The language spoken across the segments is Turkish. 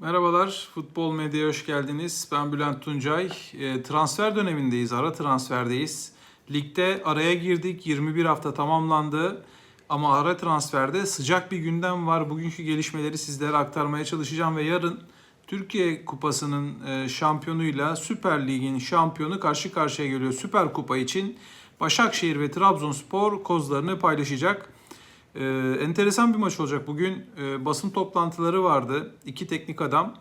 Merhabalar, Futbol Medya'ya hoş geldiniz. Ben Bülent Tuncay. E, transfer dönemindeyiz, ara transferdeyiz. Ligde araya girdik, 21 hafta tamamlandı. Ama ara transferde sıcak bir gündem var. Bugünkü gelişmeleri sizlere aktarmaya çalışacağım ve yarın Türkiye Kupası'nın e, şampiyonuyla Süper Lig'in şampiyonu karşı karşıya geliyor. Süper Kupa için Başakşehir ve Trabzonspor kozlarını paylaşacak. Ee, enteresan bir maç olacak. Bugün e, basın toplantıları vardı. İki teknik adam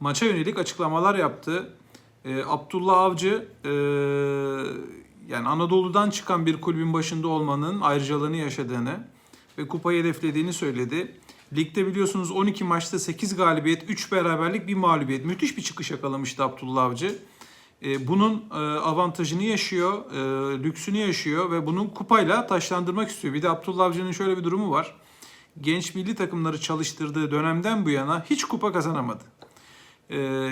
maça yönelik açıklamalar yaptı. E, Abdullah Avcı e, yani Anadolu'dan çıkan bir kulübün başında olmanın ayrıcalığını yaşadığını ve kupayı hedeflediğini söyledi. Ligde biliyorsunuz 12 maçta 8 galibiyet, 3 beraberlik, bir mağlubiyet. Müthiş bir çıkış yakalamıştı Abdullah Avcı. E, bunun e, avantajını yaşıyor, e, lüksünü yaşıyor ve bunun kupayla taşlandırmak istiyor. Bir de Abdullah Avcı'nın şöyle bir durumu var. Genç milli takımları çalıştırdığı dönemden bu yana hiç kupa kazanamadı.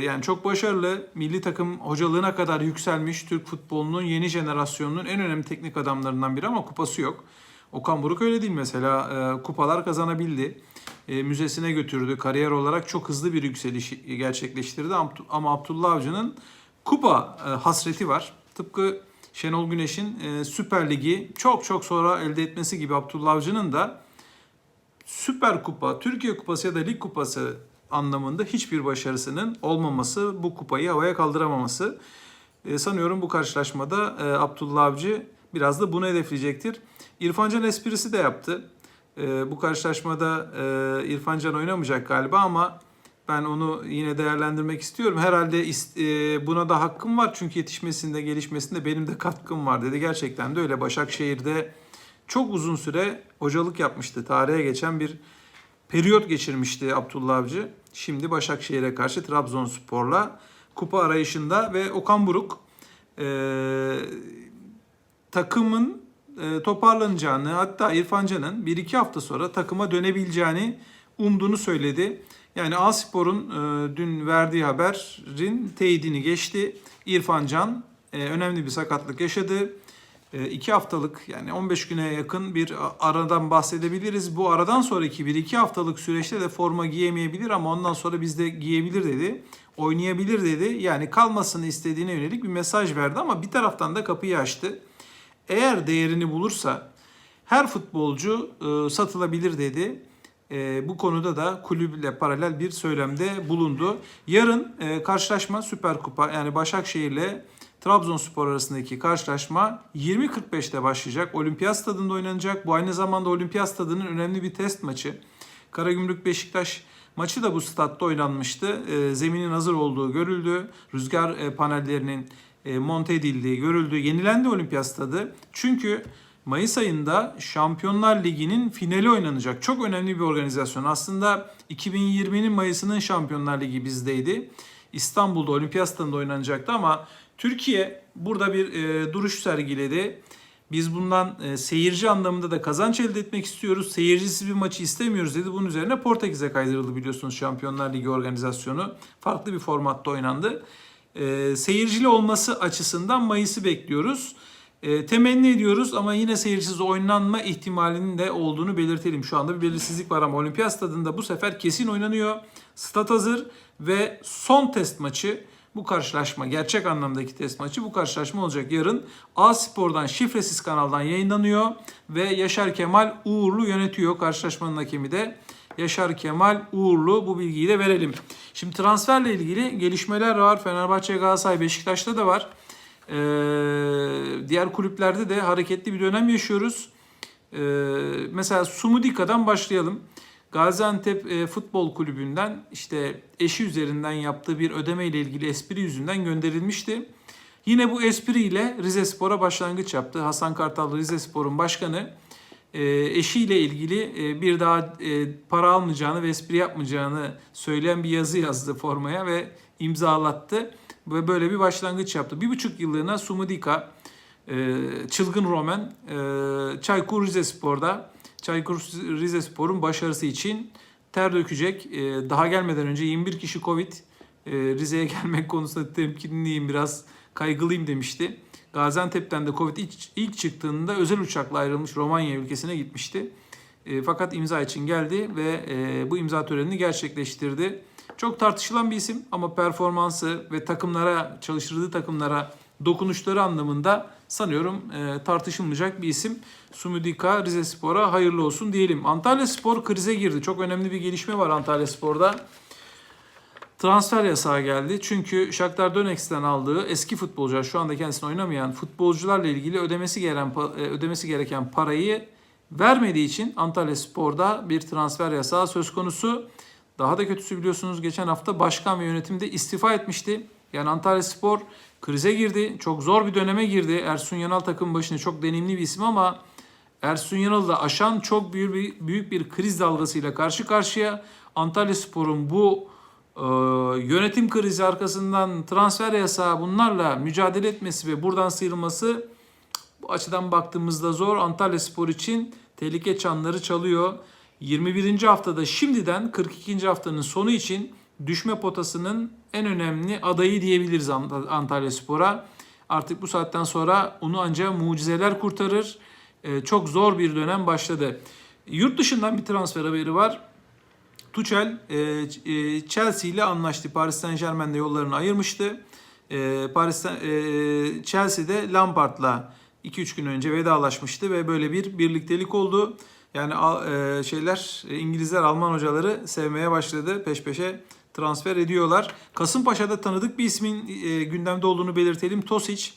Yani çok başarılı, milli takım hocalığına kadar yükselmiş Türk futbolunun yeni jenerasyonunun en önemli teknik adamlarından biri ama kupası yok. Okan Buruk öyle değil mesela. Kupalar kazanabildi. Müzesine götürdü. Kariyer olarak çok hızlı bir yükseliş gerçekleştirdi. Ama Abdullah Avcı'nın kupa e, hasreti var. Tıpkı Şenol Güneş'in e, Süper Lig'i çok çok sonra elde etmesi gibi Abdullah Avcı'nın da Süper Kupa, Türkiye Kupası ya da Lig Kupası anlamında hiçbir başarısının olmaması, bu kupayı havaya kaldıramaması. E, sanıyorum bu karşılaşmada e, Abdullah Avcı biraz da bunu hedefleyecektir. İrfan Can esprisi de yaptı. E, bu karşılaşmada e, İrfan Can oynamayacak galiba ama ben onu yine değerlendirmek istiyorum. Herhalde e, buna da hakkım var çünkü yetişmesinde, gelişmesinde benim de katkım var dedi. Gerçekten de öyle. Başakşehir'de çok uzun süre hocalık yapmıştı. Tarihe geçen bir periyot geçirmişti Abdullah Avcı. Şimdi Başakşehir'e karşı Trabzonspor'la kupa arayışında ve Okan Buruk e, takımın e, toparlanacağını hatta İrfan Can'ın 1-2 hafta sonra takıma dönebileceğini umduğunu söyledi. Yani Aspor'un e, dün verdiği haberin teyidini geçti. İrfan Can e, önemli bir sakatlık yaşadı. E, iki haftalık yani 15 güne yakın bir aradan bahsedebiliriz. Bu aradan sonraki bir iki haftalık süreçte de forma giyemeyebilir ama ondan sonra bizde giyebilir dedi. Oynayabilir dedi. Yani kalmasını istediğine yönelik bir mesaj verdi ama bir taraftan da kapıyı açtı. Eğer değerini bulursa her futbolcu e, satılabilir dedi e, bu konuda da kulüple paralel bir söylemde bulundu. Yarın e, karşılaşma Süper Kupa yani Başakşehir ile Trabzonspor arasındaki karşılaşma 20.45'te başlayacak. Olimpiyat stadında oynanacak. Bu aynı zamanda Olimpiyat stadının önemli bir test maçı. Karagümrük Beşiktaş maçı da bu statta oynanmıştı. E, zeminin hazır olduğu görüldü. Rüzgar e, panellerinin e, monte edildiği görüldü. Yenilendi Olimpiyat stadı. Çünkü Mayıs ayında Şampiyonlar Ligi'nin finali oynanacak. Çok önemli bir organizasyon. Aslında 2020'nin Mayıs'ının Şampiyonlar Ligi bizdeydi. İstanbul'da Olimpiyat Stadında oynanacaktı ama Türkiye burada bir e, duruş sergiledi. Biz bundan e, seyirci anlamında da kazanç elde etmek istiyoruz. Seyircisiz bir maçı istemiyoruz dedi. Bunun üzerine Portekiz'e kaydırıldı biliyorsunuz Şampiyonlar Ligi organizasyonu. Farklı bir formatta oynandı. E, seyircili olması açısından Mayıs'ı bekliyoruz. E, temenni ediyoruz ama yine seyirsiz oynanma ihtimalinin de olduğunu belirtelim. Şu anda bir belirsizlik var ama Olimpiyat Stadında bu sefer kesin oynanıyor. Stat hazır ve son test maçı bu karşılaşma gerçek anlamdaki test maçı bu karşılaşma olacak yarın. A Spor'dan şifresiz kanaldan yayınlanıyor ve Yaşar Kemal Uğurlu yönetiyor. Karşılaşmanın hakemi de Yaşar Kemal Uğurlu bu bilgiyi de verelim. Şimdi transferle ilgili gelişmeler var. Fenerbahçe, Galatasaray, Beşiktaş'ta da var. Ee, diğer kulüplerde de hareketli bir dönem yaşıyoruz. Ee, mesela Sumudika'dan başlayalım. Gaziantep e, Futbol Kulübü'nden işte eşi üzerinden yaptığı bir ödeme ile ilgili espri yüzünden gönderilmişti. Yine bu espriyle Rize Spor'a başlangıç yaptı. Hasan Kartal Rize Spor'un başkanı e, eşiyle ilgili e, bir daha e, para almayacağını ve espri yapmayacağını söyleyen bir yazı yazdı formaya ve imzalattı ve böyle bir başlangıç yaptı. Bir buçuk yıllığına Sumudika, e, Çılgın Roman, e, Çaykur Rizespor'da Çaykur Rizespor'un başarısı için ter dökecek. E, daha gelmeden önce 21 kişi Covid Rize'ye gelmek konusunda temkinliyim, biraz kaygılıyım demişti. Gaziantep'ten de Covid ilk, ilk çıktığında özel uçakla ayrılmış Romanya ülkesine gitmişti. fakat imza için geldi ve bu imza törenini gerçekleştirdi. Çok tartışılan bir isim ama performansı ve takımlara, çalıştırdığı takımlara dokunuşları anlamında sanıyorum e, tartışılmayacak bir isim. Sumudika Rize Spor'a hayırlı olsun diyelim. Antalya Spor krize girdi. Çok önemli bir gelişme var Antalya Spor'da. Transfer yasağı geldi. Çünkü Shakhtar Donetsk'ten aldığı eski futbolcular, şu anda kendisini oynamayan futbolcularla ilgili ödemesi gereken e, ödemesi gereken parayı vermediği için Antalya Spor'da bir transfer yasağı söz konusu. Daha da kötüsü biliyorsunuz geçen hafta başkan ve yönetimde istifa etmişti. Yani Antalya Spor krize girdi. Çok zor bir döneme girdi. Ersun Yanal takım başında çok deneyimli bir isim ama Ersun Yanal'ı da aşan çok büyük bir, büyük bir kriz dalgasıyla karşı karşıya. Antalya Spor'un bu e, yönetim krizi arkasından transfer yasağı bunlarla mücadele etmesi ve buradan sıyrılması bu açıdan baktığımızda zor. Antalya Spor için tehlike çanları çalıyor. 21. haftada şimdiden 42. haftanın sonu için düşme potasının en önemli adayı diyebiliriz Ant- Antalya Spor'a. Artık bu saatten sonra onu ancak mucizeler kurtarır. Ee, çok zor bir dönem başladı. Yurt dışından bir transfer haberi var. Tuchel e, e, Chelsea ile anlaştı. Paris Saint Germain'de yollarını ayırmıştı. E, Paris'ten e, Chelsea'de Lampard'la 2-3 gün önce vedalaşmıştı ve böyle bir birliktelik oldu. Yani e, şeyler e, İngilizler Alman hocaları sevmeye başladı. Peş peşe transfer ediyorlar. Kasımpaşa'da tanıdık bir ismin e, gündemde olduğunu belirtelim. Tosic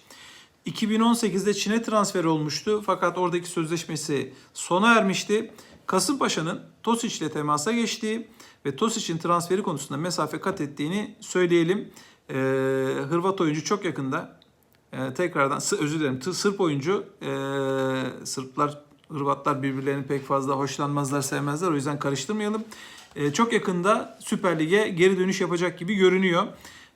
2018'de Çin'e transfer olmuştu fakat oradaki sözleşmesi sona ermişti. Kasımpaşa'nın Tosic ile temasa geçtiği ve Tosic'in transferi konusunda mesafe kat ettiğini söyleyelim. Hırvat oyuncu çok yakında tekrardan özür dilerim Sırp oyuncu Sırplar Hırvatlar birbirlerini pek fazla hoşlanmazlar sevmezler o yüzden karıştırmayalım. E, çok yakında Süper Lig'e geri dönüş yapacak gibi görünüyor.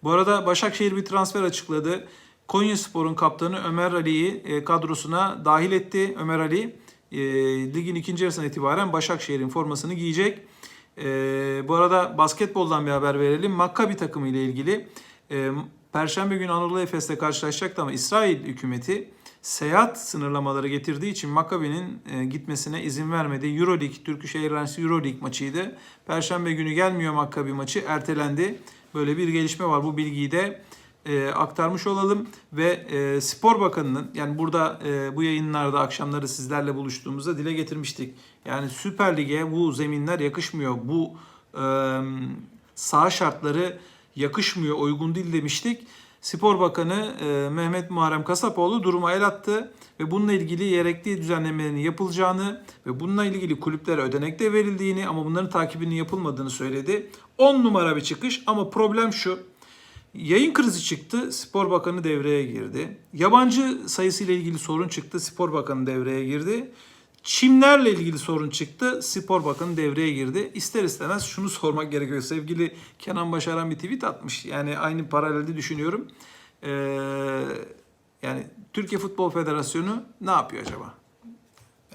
Bu arada Başakşehir bir transfer açıkladı. Konya Spor'un kaptanı Ömer Ali'yi e, kadrosuna dahil etti. Ömer Ali e, ligin ikinci yarısına itibaren Başakşehir'in formasını giyecek. E, bu arada basketboldan bir haber verelim. Maccabi takımı ile ilgili e, Perşembe günü Anadolu Efes'le karşılaşacaktı ama İsrail hükümeti seyahat sınırlamaları getirdiği için Maccabi'nin e, gitmesine izin vermedi. Euroleague, Turkish Airlines Euroleague maçıydı. Perşembe günü gelmiyor Maccabi maçı, ertelendi. Böyle bir gelişme var. Bu bilgiyi de e, aktarmış olalım ve e, Spor Bakanı'nın yani burada e, bu yayınlarda akşamları sizlerle buluştuğumuzda dile getirmiştik. Yani Süper Lig'e bu zeminler yakışmıyor. Bu e, saha şartları yakışmıyor, uygun değil demiştik. Spor Bakanı e, Mehmet Muharrem Kasapoğlu duruma el attı ve bununla ilgili gerekli düzenlemelerin yapılacağını ve bununla ilgili kulüplere ödenek de verildiğini ama bunların takibinin yapılmadığını söyledi. 10 numara bir çıkış ama problem şu. Yayın krizi çıktı, Spor Bakanı devreye girdi. Yabancı sayısıyla ilgili sorun çıktı, Spor Bakanı devreye girdi. Çimlerle ilgili sorun çıktı, Spor Bakanı devreye girdi. İster istemez şunu sormak gerekiyor. Sevgili Kenan Başaran bir tweet atmış. Yani aynı paralelde düşünüyorum. Ee, yani Türkiye Futbol Federasyonu ne yapıyor acaba?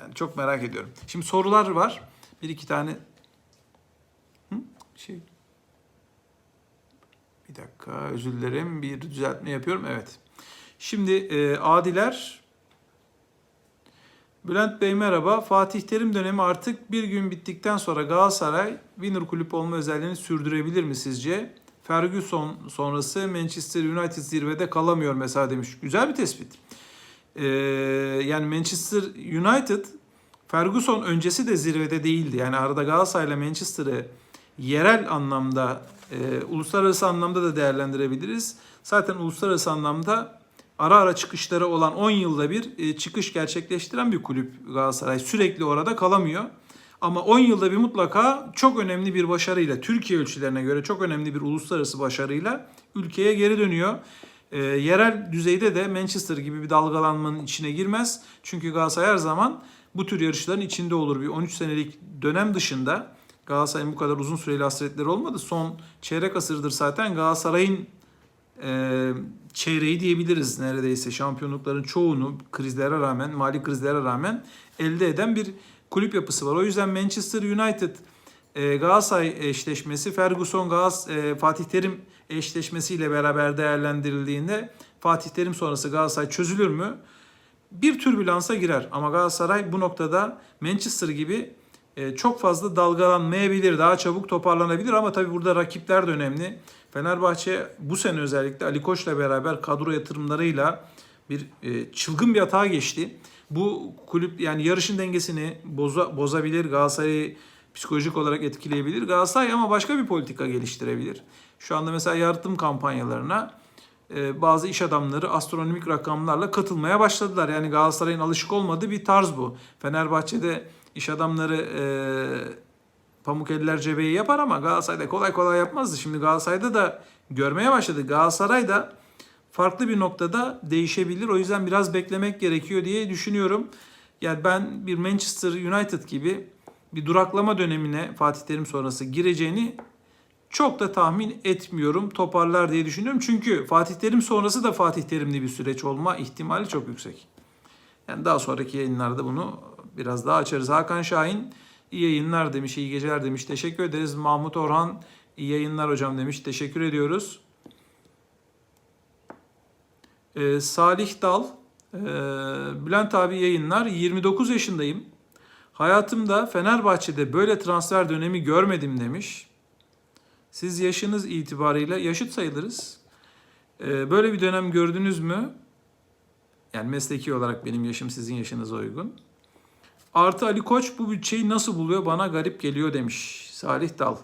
Yani çok merak ediyorum. Şimdi sorular var. Bir iki tane Hı? şey bir dakika özür dilerim. Bir düzeltme yapıyorum. Evet. Şimdi e, Adiler Bülent Bey merhaba. Fatih Terim dönemi artık bir gün bittikten sonra Galatasaray winner kulüp olma özelliğini sürdürebilir mi sizce? Ferguson sonrası Manchester United zirvede kalamıyor mesela demiş. Güzel bir tespit. Ee, yani Manchester United Ferguson öncesi de zirvede değildi. Yani arada Galatasaray ile Manchester'ı yerel anlamda, e, uluslararası anlamda da değerlendirebiliriz. Zaten uluslararası anlamda ara ara çıkışları olan 10 yılda bir e, çıkış gerçekleştiren bir kulüp Galatasaray. Sürekli orada kalamıyor. Ama 10 yılda bir mutlaka çok önemli bir başarıyla, Türkiye ölçülerine göre çok önemli bir uluslararası başarıyla ülkeye geri dönüyor. E, yerel düzeyde de Manchester gibi bir dalgalanmanın içine girmez. Çünkü Galatasaray her zaman bu tür yarışların içinde olur. Bir 13 senelik dönem dışında Galatasaray'ın bu kadar uzun süreli hasretleri olmadı. Son çeyrek asırdır zaten Galatasaray'ın e, çeyreği diyebiliriz neredeyse. Şampiyonlukların çoğunu krizlere rağmen, mali krizlere rağmen elde eden bir kulüp yapısı var. O yüzden Manchester United e, Galatasaray eşleşmesi Ferguson Galatasaray, e, Fatih Terim eşleşmesiyle beraber değerlendirildiğinde Fatih Terim sonrası Galatasaray çözülür mü? Bir türbülansa girer ama Galatasaray bu noktada Manchester gibi e, çok fazla dalgalanmayabilir, daha çabuk toparlanabilir ama tabii burada rakipler de önemli. Fenerbahçe bu sene özellikle Ali Koç'la beraber kadro yatırımlarıyla bir e, çılgın bir hata geçti. Bu kulüp yani yarışın dengesini boza, bozabilir, Galatasaray'ı psikolojik olarak etkileyebilir. Galatasaray ama başka bir politika geliştirebilir. Şu anda mesela yaratım kampanyalarına e, bazı iş adamları astronomik rakamlarla katılmaya başladılar. Yani Galatasaray'ın alışık olmadığı bir tarz bu. Fenerbahçe'de iş adamları e, pamuk eller cebeyi yapar ama Galatasaray'da kolay kolay yapmazdı. Şimdi Galatasaray'da da görmeye başladı. Galatasaray da farklı bir noktada değişebilir. O yüzden biraz beklemek gerekiyor diye düşünüyorum. Yani ben bir Manchester United gibi bir duraklama dönemine Fatih Terim sonrası gireceğini çok da tahmin etmiyorum. Toparlar diye düşünüyorum. Çünkü Fatih Terim sonrası da Fatih Terimli bir süreç olma ihtimali çok yüksek. Yani daha sonraki yayınlarda bunu biraz daha açarız. Hakan Şahin iyi yayınlar demiş, iyi geceler demiş. Teşekkür ederiz. Mahmut Orhan iyi yayınlar hocam demiş. Teşekkür ediyoruz. Ee, Salih Dal, ee, Bülent abi yayınlar. 29 yaşındayım. Hayatımda Fenerbahçe'de böyle transfer dönemi görmedim demiş. Siz yaşınız itibarıyla yaşıt sayılırız. Ee, böyle bir dönem gördünüz mü? Yani mesleki olarak benim yaşım sizin yaşınıza uygun. Artı Ali Koç bu bütçeyi nasıl buluyor bana garip geliyor demiş Salih Dal.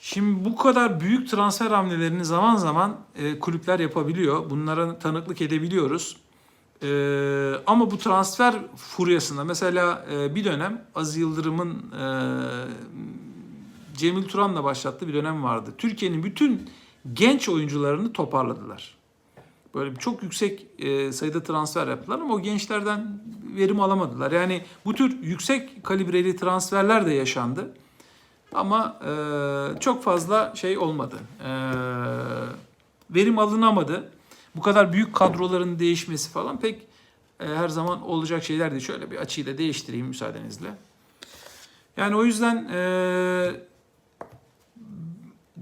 Şimdi bu kadar büyük transfer hamlelerini zaman zaman e, kulüpler yapabiliyor. Bunlara tanıklık edebiliyoruz. E, ama bu transfer furyasında mesela e, bir dönem Aziz Yıldırım'ın e, Cemil Turan'la başlattığı bir dönem vardı. Türkiye'nin bütün genç oyuncularını toparladılar. Böyle çok yüksek e, sayıda transfer yaptılar ama o gençlerden verim alamadılar. Yani bu tür yüksek kalibreli transferler de yaşandı. Ama e, çok fazla şey olmadı. E, verim alınamadı. Bu kadar büyük kadroların değişmesi falan pek e, her zaman olacak şeyler değil. Şöyle bir açıyı da değiştireyim müsaadenizle. Yani o yüzden e,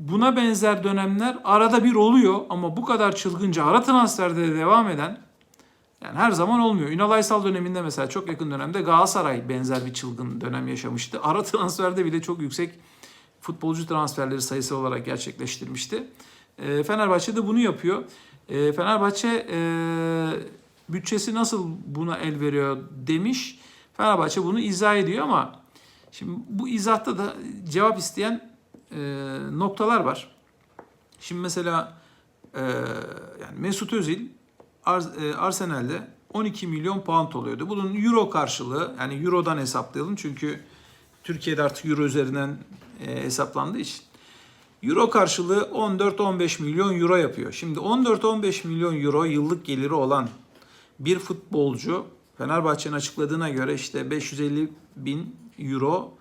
buna benzer dönemler arada bir oluyor ama bu kadar çılgınca ara transferde de devam eden yani her zaman olmuyor. Ünal Aysal döneminde mesela çok yakın dönemde Galatasaray benzer bir çılgın dönem yaşamıştı. Ara transferde bile çok yüksek futbolcu transferleri sayısı olarak gerçekleştirmişti. E, Fenerbahçe de bunu yapıyor. E, Fenerbahçe e, bütçesi nasıl buna el veriyor demiş. Fenerbahçe bunu izah ediyor ama şimdi bu izahta da cevap isteyen e, noktalar var. Şimdi mesela e, yani Mesut Özil Ar- e, Arsenal'de 12 milyon pound oluyordu. Bunun euro karşılığı yani eurodan hesaplayalım çünkü Türkiye'de artık euro üzerinden e, hesaplandığı için. Euro karşılığı 14-15 milyon euro yapıyor. Şimdi 14-15 milyon euro yıllık geliri olan bir futbolcu Fenerbahçe'nin açıkladığına göre işte 550 bin euro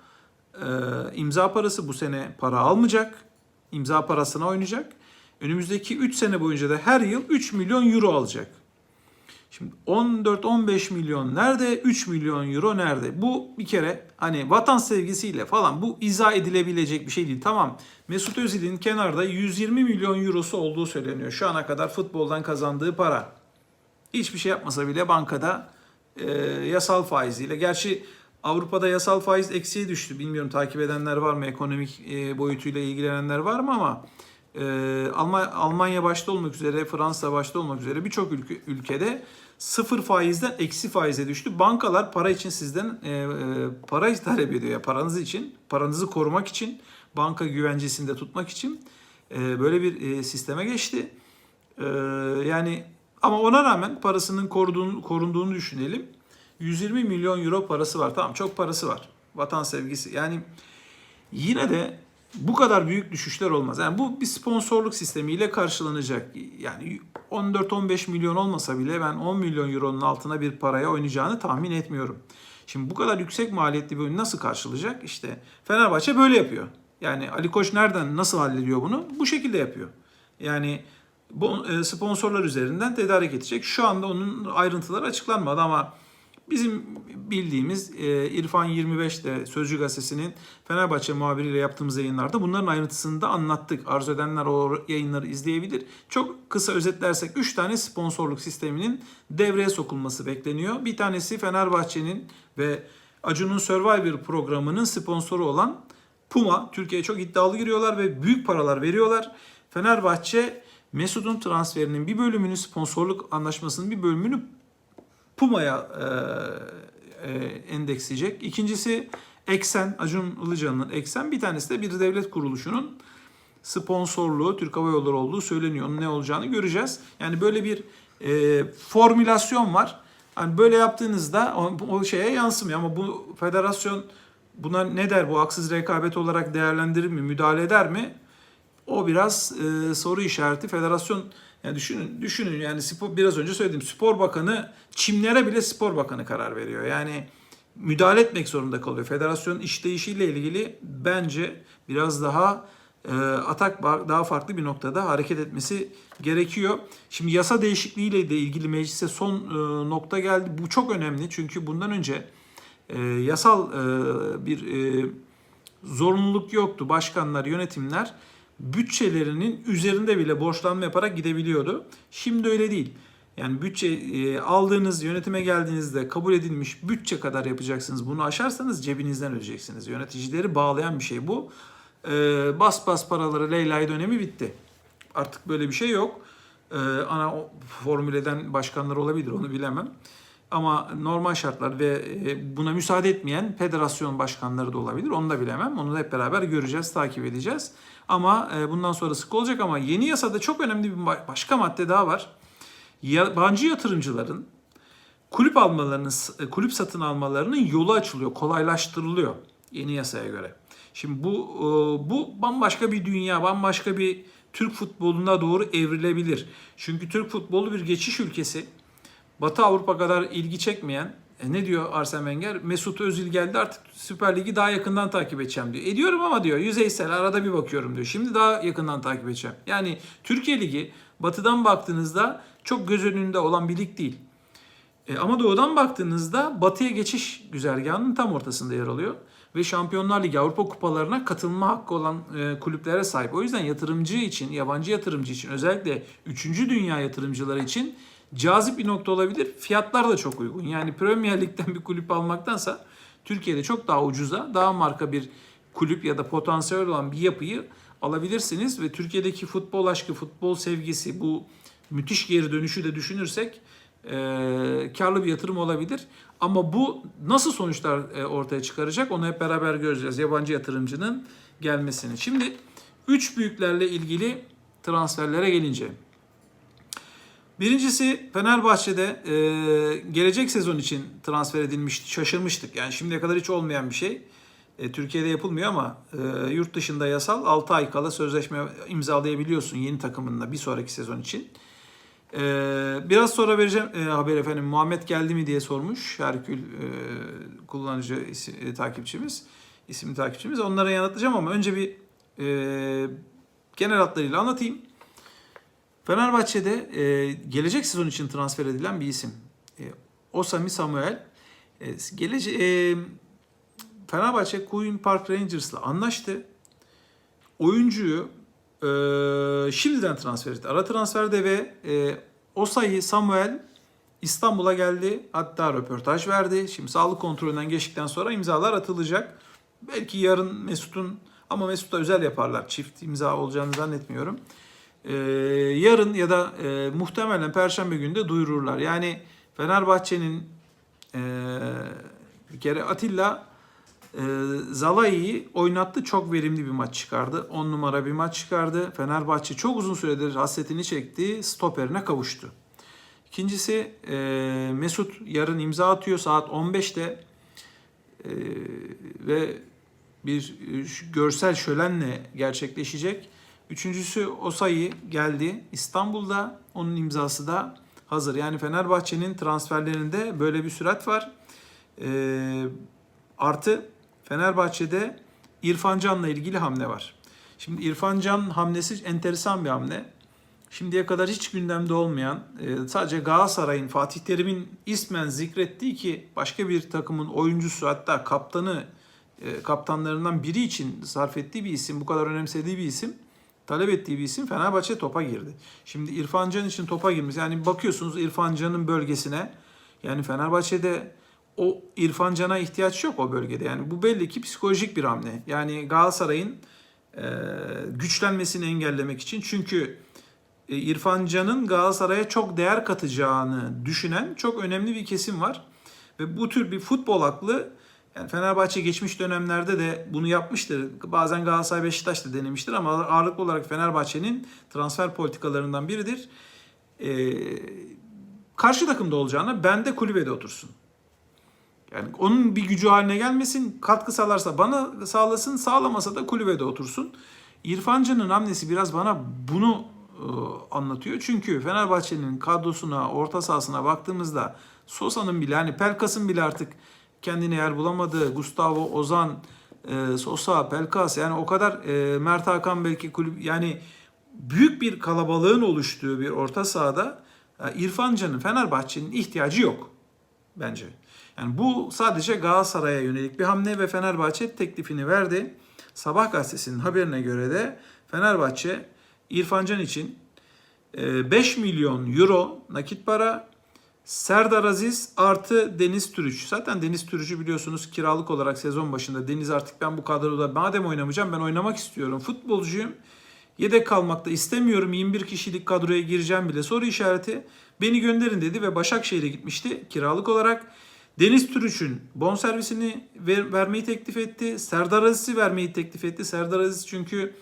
e, imza parası bu sene para almayacak. İmza parasına oynayacak. Önümüzdeki 3 sene boyunca da her yıl 3 milyon euro alacak. Şimdi 14-15 milyon nerede? 3 milyon euro nerede? Bu bir kere hani vatan sevgisiyle falan bu izah edilebilecek bir şey değil. Tamam Mesut Özil'in kenarda 120 milyon eurosu olduğu söyleniyor. Şu ana kadar futboldan kazandığı para. Hiçbir şey yapmasa bile bankada e, yasal faiziyle. Gerçi Avrupa'da yasal faiz eksiye düştü. Bilmiyorum takip edenler var mı? Ekonomik e, boyutuyla ilgilenenler var mı ama e, Almanya, başta olmak üzere, Fransa başta olmak üzere birçok ülke, ülkede sıfır faizden eksi faize düştü. Bankalar para için sizden e, para talep ediyor. Ya, paranız için, paranızı korumak için, banka güvencesinde tutmak için böyle bir sisteme geçti. Yani ama ona rağmen parasının korunduğunu düşünelim. 120 milyon euro parası var. Tamam çok parası var. Vatan sevgisi. Yani yine de bu kadar büyük düşüşler olmaz. Yani bu bir sponsorluk sistemiyle karşılanacak. Yani 14-15 milyon olmasa bile ben 10 milyon euronun altına bir paraya oynayacağını tahmin etmiyorum. Şimdi bu kadar yüksek maliyetli bir oyunu nasıl karşılayacak? İşte Fenerbahçe böyle yapıyor. Yani Ali Koç nereden nasıl hallediyor bunu? Bu şekilde yapıyor. Yani e, sponsorlar üzerinden tedarik edecek. Şu anda onun ayrıntıları açıklanmadı ama Bizim bildiğimiz e, İrfan 25'te Sözcü Gazetesi'nin Fenerbahçe muhabiriyle yaptığımız yayınlarda bunların ayrıntısını da anlattık. Arzu edenler o yayınları izleyebilir. Çok kısa özetlersek 3 tane sponsorluk sisteminin devreye sokulması bekleniyor. Bir tanesi Fenerbahçe'nin ve Acun'un Survivor programının sponsoru olan Puma. Türkiye'ye çok iddialı giriyorlar ve büyük paralar veriyorlar. Fenerbahçe Mesut'un transferinin bir bölümünü sponsorluk anlaşmasının bir bölümünü Puma'ya e, e, endeksleyecek. İkincisi Eksen, Acun Ilıcalı'nın Eksen. Bir tanesi de bir devlet kuruluşunun sponsorluğu, Türk Hava Yolları olduğu söyleniyor. Onun ne olacağını göreceğiz. Yani böyle bir e, formülasyon var. Hani böyle yaptığınızda o, o şeye yansımıyor ama bu federasyon buna ne der bu haksız rekabet olarak değerlendirir mi, müdahale eder mi? O biraz e, soru işareti. Federasyon yani düşünün düşünün yani spor biraz önce söyledim. Spor Bakanı çimlere bile Spor Bakanı karar veriyor. Yani müdahale etmek zorunda kalıyor. Federasyon işleyişiyle ilgili bence biraz daha e, atak daha farklı bir noktada hareket etmesi gerekiyor. Şimdi yasa değişikliğiyle de ilgili meclise son e, nokta geldi. Bu çok önemli çünkü bundan önce e, yasal e, bir e, zorunluluk yoktu. Başkanlar, yönetimler bütçelerinin üzerinde bile borçlanma yaparak gidebiliyordu. Şimdi öyle değil. Yani bütçe e, aldığınız yönetime geldiğinizde kabul edilmiş bütçe kadar yapacaksınız. Bunu aşarsanız cebinizden ödeyeceksiniz. Yöneticileri bağlayan bir şey bu. E, bas bas paraları Leyla'yı dönemi bitti. Artık böyle bir şey yok. E, ana formüleden başkanlar olabilir onu bilemem. Ama normal şartlar ve buna müsaade etmeyen federasyon başkanları da olabilir. Onu da bilemem. Onu da hep beraber göreceğiz, takip edeceğiz. Ama e, bundan sonra sık olacak ama yeni yasada çok önemli bir ba- başka madde daha var. Yabancı yatırımcıların kulüp almalarının, e, kulüp satın almalarının yolu açılıyor, kolaylaştırılıyor yeni yasaya göre. Şimdi bu e, bu bambaşka bir dünya, bambaşka bir Türk futboluna doğru evrilebilir. Çünkü Türk futbolu bir geçiş ülkesi. Batı Avrupa kadar ilgi çekmeyen e ne diyor Arsene Wenger? Mesut Özil geldi artık Süper Lig'i daha yakından takip edeceğim diyor. Ediyorum ama diyor yüzeysel arada bir bakıyorum diyor. Şimdi daha yakından takip edeceğim. Yani Türkiye Ligi batıdan baktığınızda çok göz önünde olan bir lig değil. E, ama doğudan baktığınızda batıya geçiş güzergahının tam ortasında yer alıyor. Ve Şampiyonlar Ligi Avrupa kupalarına katılma hakkı olan e, kulüplere sahip. O yüzden yatırımcı için, yabancı yatırımcı için özellikle 3. dünya yatırımcıları için cazip bir nokta olabilir. Fiyatlar da çok uygun. Yani Premier Lig'den bir kulüp almaktansa Türkiye'de çok daha ucuza, daha marka bir kulüp ya da potansiyel olan bir yapıyı alabilirsiniz ve Türkiye'deki futbol aşkı, futbol sevgisi bu müthiş geri dönüşü de düşünürsek e, karlı bir yatırım olabilir. Ama bu nasıl sonuçlar e, ortaya çıkaracak onu hep beraber göreceğiz. Yabancı yatırımcının gelmesini. Şimdi üç büyüklerle ilgili transferlere gelince. Birincisi Fenerbahçe'de e, gelecek sezon için transfer edilmişti. Şaşırmıştık. Yani şimdiye kadar hiç olmayan bir şey. E, Türkiye'de yapılmıyor ama e, yurt dışında yasal 6 ay kala sözleşme imzalayabiliyorsun yeni takımınla bir sonraki sezon için. E, biraz sonra vereceğim e, haber efendim. Muhammed geldi mi diye sormuş. Herkül e, kullanıcı isi- e, takipçimiz, isimli takipçimiz. Onlara yanıtlayacağım ama önce bir e, genel hatlarıyla anlatayım. Fenerbahçe'de e, gelecek sezon için transfer edilen bir isim. E, Osami Samuel. E, gelece e, Fenerbahçe Queen Park Rangers'la anlaştı. Oyuncuyu e, şimdiden transfer etti. Ara transferde ve e, Osayi Samuel İstanbul'a geldi. Hatta röportaj verdi. Şimdi sağlık kontrolünden geçtikten sonra imzalar atılacak. Belki yarın Mesut'un ama Mesut'a özel yaparlar. Çift imza olacağını zannetmiyorum. Ee, yarın ya da e, muhtemelen Perşembe günü de duyururlar. Yani Fenerbahçe'nin e, bir kere Atilla e, Zalai'yi oynattı. Çok verimli bir maç çıkardı. 10 numara bir maç çıkardı. Fenerbahçe çok uzun süredir hasretini çekti. Stoperine kavuştu. İkincisi e, Mesut yarın imza atıyor saat 15'te e, ve bir e, görsel şölenle gerçekleşecek. Üçüncüsü Osayi geldi. İstanbul'da onun imzası da hazır. Yani Fenerbahçe'nin transferlerinde böyle bir sürat var. Ee, artı Fenerbahçe'de İrfan Can'la ilgili hamle var. Şimdi İrfan Can hamlesi enteresan bir hamle. Şimdiye kadar hiç gündemde olmayan, e, sadece Galatasaray'ın, Fatih Terim'in ismen zikrettiği ki başka bir takımın oyuncusu hatta kaptanı, e, kaptanlarından biri için sarf ettiği bir isim, bu kadar önemsediği bir isim, talep ettiği bir isim Fenerbahçe topa girdi. Şimdi İrfan Can için topa girmiş. Yani bakıyorsunuz İrfan Can'ın bölgesine, yani Fenerbahçe'de o İrfan Can'a ihtiyaç yok o bölgede. Yani bu belli ki psikolojik bir hamle. Yani Galatasaray'ın e, güçlenmesini engellemek için. Çünkü e, İrfan Can'ın Galatasaray'a çok değer katacağını düşünen çok önemli bir kesim var. Ve bu tür bir futbol aklı yani Fenerbahçe geçmiş dönemlerde de bunu yapmıştır. Bazen Galatasaray Beşiktaş da denemiştir ama ağırlıklı olarak Fenerbahçe'nin transfer politikalarından biridir. Ee, karşı takımda olacağına bende kulübede otursun. Yani onun bir gücü haline gelmesin, katkı sağlarsa bana sağlasın, sağlamasa da kulübede otursun. İrfan Can'ın hamlesi biraz bana bunu e, anlatıyor. Çünkü Fenerbahçe'nin kadrosuna, orta sahasına baktığımızda Sosa'nın bile hani Pelkas'ın bile artık kendine yer bulamadığı Gustavo, Ozan, e, Sosa, Pelkas yani o kadar e, Mert Hakan belki kulüp yani büyük bir kalabalığın oluştuğu bir orta sahada e, İrfan Can'ın Fenerbahçe'nin ihtiyacı yok bence. Yani bu sadece Galatasaray'a yönelik bir hamle ve Fenerbahçe teklifini verdi. Sabah gazetesinin haberine göre de Fenerbahçe İrfan Can için e, 5 milyon euro nakit para Serdar Aziz artı Deniz Türüç. Zaten Deniz Türüç'ü biliyorsunuz kiralık olarak sezon başında Deniz artık ben bu kadroda madem oynamayacağım ben oynamak istiyorum. Futbolcuyum. Yedek kalmak da istemiyorum. 21 kişilik kadroya gireceğim bile soru işareti. Beni gönderin dedi ve Başakşehir'e gitmişti kiralık olarak. Deniz Türüç'ün bonservisini ver, vermeyi teklif etti. Serdar Aziz'i vermeyi teklif etti. Serdar Aziz çünkü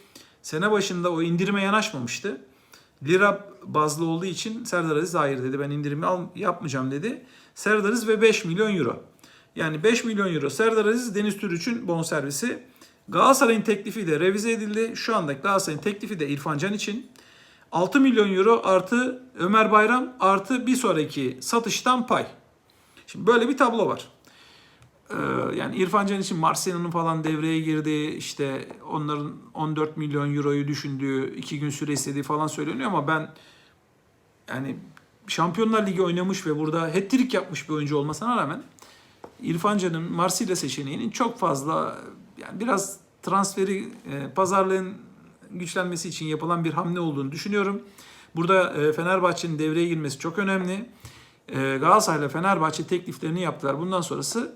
sene başında o indirime yanaşmamıştı. Lira bazlı olduğu için Serdar Aziz hayır dedi. Ben indirimi al, yapmayacağım dedi. Serdar Aziz ve 5 milyon euro. Yani 5 milyon euro Serdar Aziz Deniz Türüç'ün bonservisi. Galatasaray'ın teklifi de revize edildi. Şu anda Galatasaray'ın teklifi de İrfan Can için. 6 milyon euro artı Ömer Bayram artı bir sonraki satıştan pay. Şimdi böyle bir tablo var. Ee, yani İrfan Can için Marsilya'nın falan devreye girdi. İşte onların 14 milyon euroyu düşündüğü, iki gün süre istediği falan söyleniyor ama ben yani Şampiyonlar Ligi oynamış ve burada hat-trick yapmış bir oyuncu olmasına rağmen İrfan Can'ın Marsilya seçeneğinin çok fazla yani biraz transferi e, pazarlığın güçlenmesi için yapılan bir hamle olduğunu düşünüyorum. Burada e, Fenerbahçe'nin devreye girmesi çok önemli. E, Galatasaray ile Fenerbahçe tekliflerini yaptılar. Bundan sonrası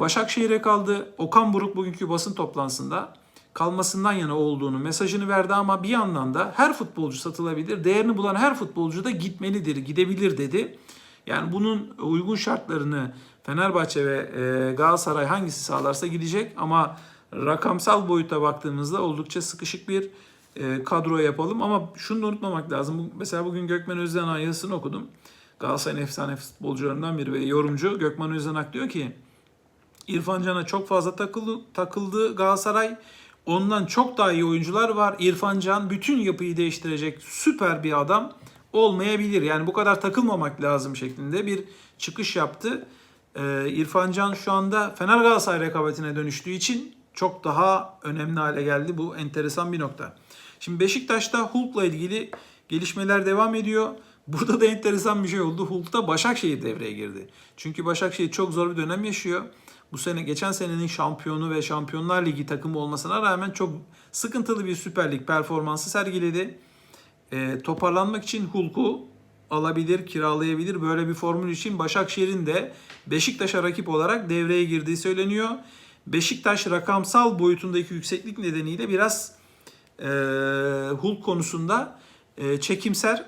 Başakşehir'e kaldı. Okan Buruk bugünkü basın toplantısında kalmasından yana olduğunu mesajını verdi ama bir yandan da her futbolcu satılabilir. Değerini bulan her futbolcu da gitmelidir, gidebilir dedi. Yani bunun uygun şartlarını Fenerbahçe ve e, Galatasaray hangisi sağlarsa gidecek ama rakamsal boyuta baktığımızda oldukça sıkışık bir e, kadro yapalım ama şunu da unutmamak lazım. Mesela bugün Gökmen Özdenak yazısını okudum. Galatasaray'ın efsane futbolcularından biri ve yorumcu Gökmen Özdenak diyor ki İrfan Can'a çok fazla takıldı, takıldı Galatasaray. Ondan çok daha iyi oyuncular var. İrfan Can bütün yapıyı değiştirecek süper bir adam olmayabilir. Yani bu kadar takılmamak lazım şeklinde bir çıkış yaptı. Ee, İrfan Can şu anda Fener Galatasaray rekabetine dönüştüğü için çok daha önemli hale geldi. Bu enteresan bir nokta. Şimdi Beşiktaş'ta Hulk'la ilgili gelişmeler devam ediyor. Burada da enteresan bir şey oldu. Hulk'ta Başakşehir devreye girdi. Çünkü Başakşehir çok zor bir dönem yaşıyor. Bu sene geçen senenin şampiyonu ve Şampiyonlar Ligi takımı olmasına rağmen çok sıkıntılı bir Süper Lig performansı sergiledi. E, toparlanmak için Hulk'u alabilir, kiralayabilir. Böyle bir formül için Başakşehir'in de Beşiktaş'a rakip olarak devreye girdiği söyleniyor. Beşiktaş rakamsal boyutundaki yükseklik nedeniyle biraz e, Hulk konusunda e, çekimser.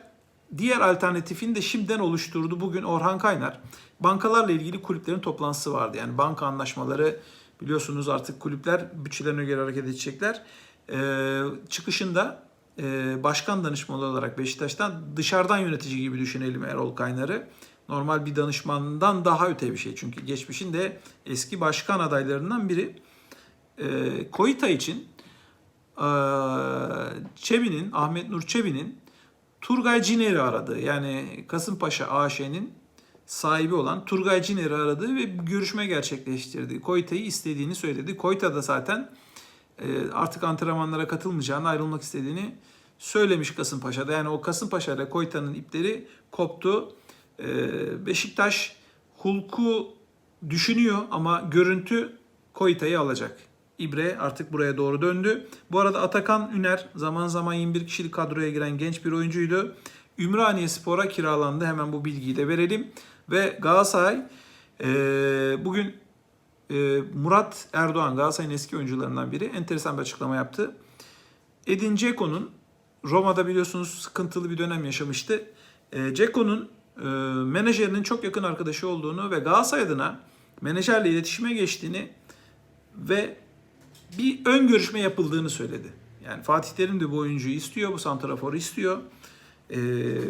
Diğer alternatifini de şimdiden oluşturdu bugün Orhan Kaynar. Bankalarla ilgili kulüplerin toplantısı vardı. Yani banka anlaşmaları biliyorsunuz artık kulüpler bütçelerine göre hareket edecekler. E, çıkışında e, başkan danışmanı olarak Beşiktaş'tan dışarıdan yönetici gibi düşünelim Erol Kaynar'ı. Normal bir danışmandan daha öte bir şey. Çünkü geçmişin de eski başkan adaylarından biri. E, Koita için e, Çebi'nin, Ahmet Nur Çebi'nin Turgay Ciner'i aradığı yani Kasımpaşa AŞ'nin sahibi olan Turgay Ciner'i aradığı ve görüşme gerçekleştirdi. Koita'yı istediğini söyledi. Koita da zaten e, artık antrenmanlara katılmayacağını, ayrılmak istediğini söylemiş Kasımpaşa'da. Yani o Kasımpaşa ile Koita'nın ipleri koptu. E, Beşiktaş Hulk'u düşünüyor ama görüntü Koita'yı alacak. İbre artık buraya doğru döndü. Bu arada Atakan Üner zaman zaman 21 kişilik kadroya giren genç bir oyuncuydu. Ümraniye Spor'a kiralandı. Hemen bu bilgiyi de verelim. Ve Galatasaray E, bugün e, Murat Erdoğan Galatasaray'ın eski oyuncularından biri enteresan bir açıklama yaptı. Edin Dzeko'nun Roma'da biliyorsunuz sıkıntılı bir dönem yaşamıştı. E, Dzeko'nun e, menajerinin çok yakın arkadaşı olduğunu ve Galatasaray adına menajerle iletişime geçtiğini ve bir ön görüşme yapıldığını söyledi. Yani Fatih Terim de bu oyuncuyu istiyor, bu santraforu istiyor. E,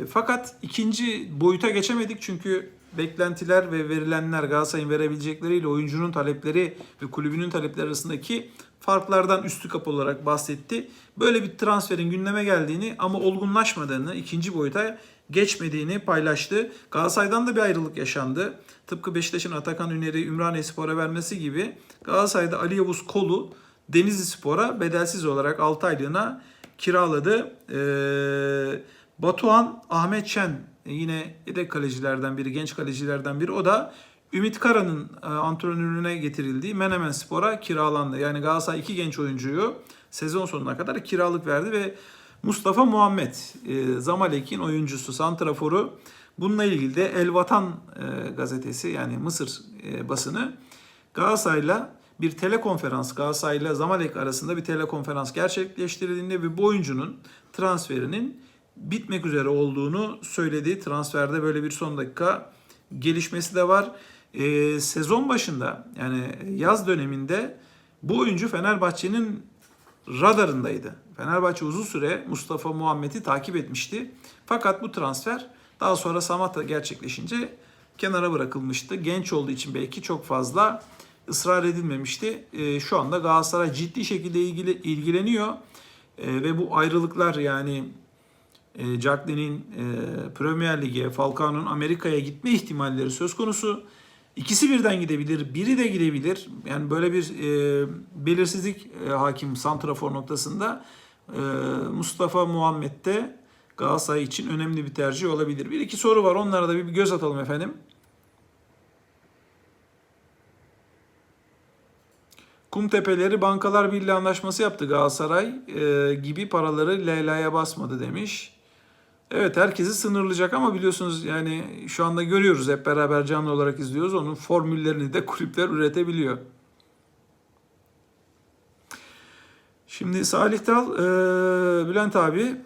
fakat ikinci boyuta geçemedik çünkü beklentiler ve verilenler Galatasaray'ın verebilecekleriyle oyuncunun talepleri ve kulübünün talepleri arasındaki farklardan üstü kapı olarak bahsetti. Böyle bir transferin gündeme geldiğini ama olgunlaşmadığını, ikinci boyuta geçmediğini paylaştı. Galatasaray'dan da bir ayrılık yaşandı. Tıpkı Beşiktaş'ın Atakan Üner'i Ümraniye Spor'a vermesi gibi Galatasaray'da Ali Yavuz Kolu Denizli Spor'a bedelsiz olarak 6 aylığına kiraladı. Ee, Batuhan Ahmet Şen yine yedek kalecilerden biri, genç kalecilerden biri. O da Ümit Kara'nın e, antrenörlüğüne getirildiği Menemen Spor'a kiralandı. Yani Galatasaray iki genç oyuncuyu sezon sonuna kadar kiralık verdi ve Mustafa Muhammed e, Zamalek'in oyuncusu, santraforu bununla ilgili de El Vatan e, gazetesi yani Mısır e, basını Galatasaray'la bir telekonferans Galatasaray'la Zamalek arasında bir telekonferans gerçekleştirildiğinde ve bu oyuncunun transferinin bitmek üzere olduğunu söyledi. Transferde böyle bir son dakika gelişmesi de var. Ee, sezon başında yani yaz döneminde bu oyuncu Fenerbahçe'nin radarındaydı. Fenerbahçe uzun süre Mustafa Muhammed'i takip etmişti. Fakat bu transfer daha sonra Samatta gerçekleşince kenara bırakılmıştı. Genç olduğu için belki çok fazla ısrar edilmemişti. Ee, şu anda Galatasaray ciddi şekilde ilgili ilgileniyor. Ee, ve bu ayrılıklar yani e, Cagney'in e, Premier Lig'e, Falcao'nun Amerika'ya gitme ihtimalleri söz konusu. İkisi birden gidebilir, biri de gidebilir. Yani böyle bir e, belirsizlik e, hakim santrafor noktasında e, Mustafa Muhammed de Galatasaray için önemli bir tercih olabilir. Bir iki soru var onlara da bir göz atalım efendim. Kumtepeleri Bankalar Birliği anlaşması yaptı Galatasaray e, gibi paraları Leyla'ya basmadı demiş. Evet herkesi sınırlayacak ama biliyorsunuz yani şu anda görüyoruz hep beraber canlı olarak izliyoruz. Onun formüllerini de kulüpler üretebiliyor. Şimdi Salih Dal, e, Bülent abi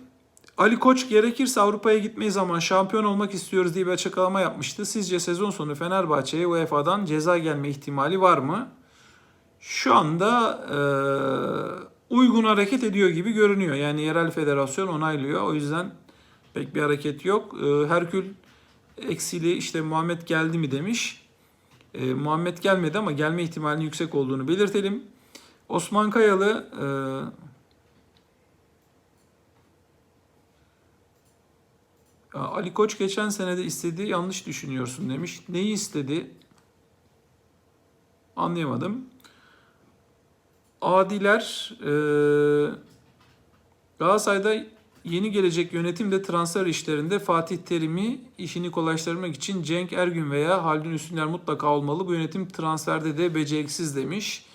Ali Koç gerekirse Avrupa'ya gitmeyi zaman şampiyon olmak istiyoruz diye bir açıklama yapmıştı. Sizce sezon sonu Fenerbahçe'ye UEFA'dan ceza gelme ihtimali var mı? Şu anda e, uygun hareket ediyor gibi görünüyor. Yani yerel federasyon onaylıyor. O yüzden pek bir hareket yok. E, Herkül eksili işte Muhammed geldi mi demiş. E, Muhammed gelmedi ama gelme ihtimalinin yüksek olduğunu belirtelim. Osman Kayalı e, Ali Koç geçen senede istediği yanlış düşünüyorsun demiş. Neyi istedi? Anlayamadım. Adiler e, Galatasaray'da yeni gelecek yönetim de transfer işlerinde Fatih Terim'i işini kolaylaştırmak için Cenk Ergün veya Haldun Üstüner mutlaka olmalı. Bu yönetim transferde de beceriksiz demiş.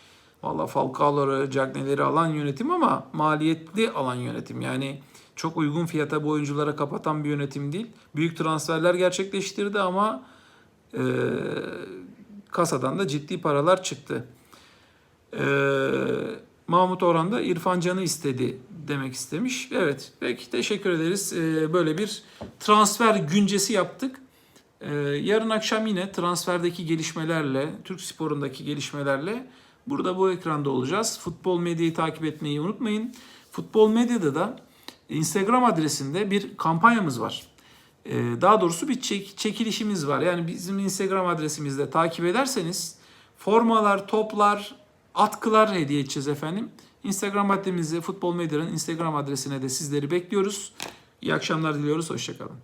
Valla Falcao'ları, Cagney'leri alan yönetim ama maliyetli alan yönetim. Yani çok uygun fiyata bu oyunculara kapatan bir yönetim değil. Büyük transferler gerçekleştirdi ama e, kasadan da ciddi paralar çıktı. E, Mahmut Orhan da İrfan Can'ı istedi demek istemiş. Evet peki teşekkür ederiz. E, böyle bir transfer güncesi yaptık. E, yarın akşam yine transferdeki gelişmelerle, Türk sporundaki gelişmelerle burada bu ekranda olacağız. Futbol medyayı takip etmeyi unutmayın. Futbol medyada da Instagram adresinde bir kampanyamız var. Ee, daha doğrusu bir çek, çekilişimiz var. Yani bizim Instagram adresimizde takip ederseniz formalar, toplar, atkılar hediye edeceğiz efendim. Instagram adresimize, Futbol Medya'nın Instagram adresine de sizleri bekliyoruz. İyi akşamlar diliyoruz. Hoşçakalın.